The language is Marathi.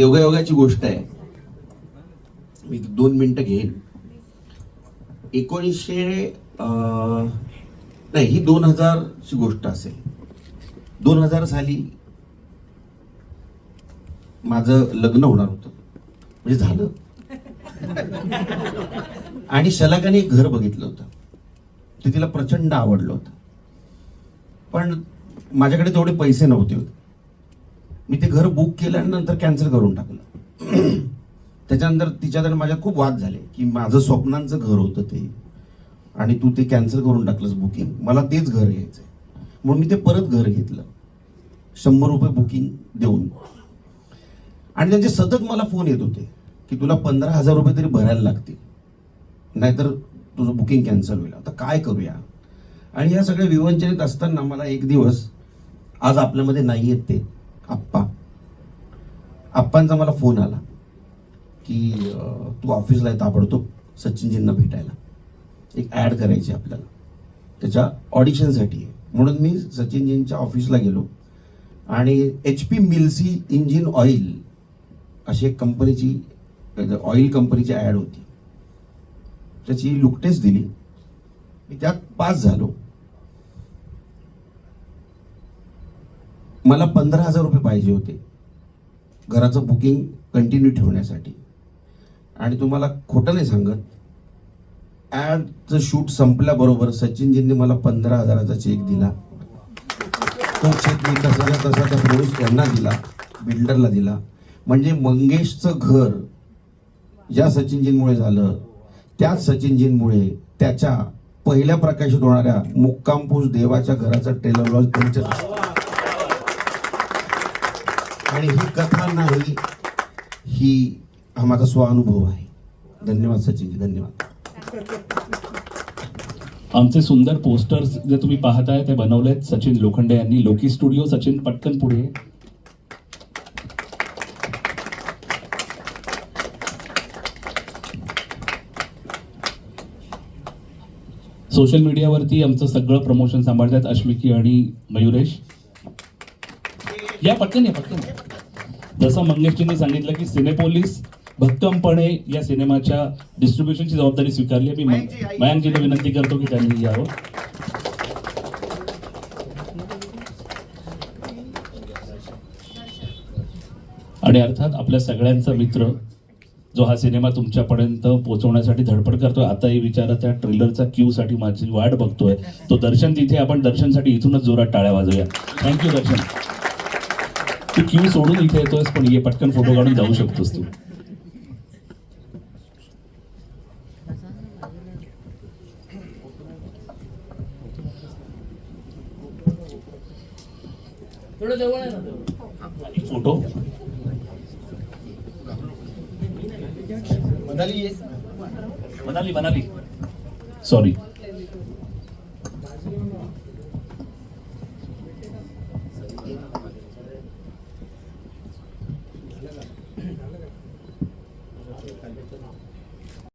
योगायोगाची गोष्ट आहे. मी दोन मिनिटं घेईन. एकोणीसशे नाही ही दोन हजारची गोष्ट असेल. दोन हजार साली माझं लग्न होणार होतं. म्हणजे झालं. आणि शलाकाने एक घर बघितलं होतं. ते तिला प्रचंड आवडलं होतं. पण माझ्याकडे तेवढे पैसे नव्हते मी ते घर बुक केलं आणि नंतर कॅन्सल करून टाकलं. त्याच्यानंतर तिच्यात आणि माझ्यात खूप वाद झाले की माझं स्वप्नांचं घर होतं ते आणि तू ते कॅन्सल करून टाकलंस बुकिंग मला तेच घर घ्यायचंय. म्हणून मी ते परत घर घेतलं. शंभर रुपये बुकिंग देऊन. आणि त्यांचे सतत मला फोन येत होते की तुला पंधरा हजार रुपये तरी भरायला लागतील. नाहीतर तुझं बुकिंग कॅन्सल होईल. आता काय करूया? आणि या सगळ्या विवंचनेत असताना मला एक दिवस आज आपल्यामध्ये नाही आहेत ते. आप्पा. आप्पांचा मला फोन आला की तू ऑफिसला आहे ताबडतोब सचिनजींना भेटायला. एक ॲड करायची आपल्याला. त्याच्या ऑडिशनसाठी आहे. म्हणून मी सचिनजींच्या ऑफिसला गेलो. आणि एच पी मिल्सी इंजिन ऑइल अशी एक कंपनीची ऑइल कंपनीची ॲड होती. त्याची लुकटेच दिली. मी त्यात पास झालो. मला पंधरा हजार रुपये पाहिजे होते. घराचं बुकिंग कंटिन्यू ठेवण्यासाठी. आणि तुम्हाला खोटं नाही सांगत. ॲडचं शूट संपल्याबरोबर सचिनजींनी मला पंधरा हजाराचा चेक दिला. तो चेक मी तसाच्या तसा त्या प्रोड्यूस यांना दिला बिल्डरला दिला. म्हणजे मंगेशचं घर ज्या सचिनजींमुळे झालं. त्याच सचिनजींमुळे त्याच्या पहिल्या प्रकाशित होणाऱ्या मुक्कामपूस देवाच्या घराचा टेलर लॉज त्यांच्या आणि ही कथा नाही ही हा माझा स्वानुभव आहे. धन्यवाद सचिनजी धन्यवाद. आमचे सुंदर पोस्टर्स जे तुम्ही पाहताय ते बनवलेत सचिन लोखंडे यांनी. लोकी स्टुडिओ सचिन पटकन पुढे. सोशल मीडियावरती आमचं सगळं प्रमोशन सांभाळतात अश्मिकी आणि मयुरेश. या पटकन या पटकन. जसं मंगेशजींनी सांगितलं की सिनेपोलिस भक्कमपणे या सिनेमाच्या डिस्ट्रीब्युशनची जबाबदारी स्वीकारली. मी मय- मयांकजींना विनंती करतो की त्यांनी यावं आणि अर्थात आपल्या सगळ्यांचा मित्र जो हा सिनेमा तुमच्यापर्यंत पोहोचवण्यासाठी धडपड करतोय आताही विचारा त्या ट्रेलरचा क्यू साठी माझी वाट बघतोय. तो दर्शन तिथे आपण दर्शनसाठी इथूनच जोरात टाळ्या वाजूया थँक्यू दर्शन. क्यू सोडून इथे येतोयस पण ये पटकन फ़ोटो काढून जाऊ शकतोस तू. Photo Manali Manali sorry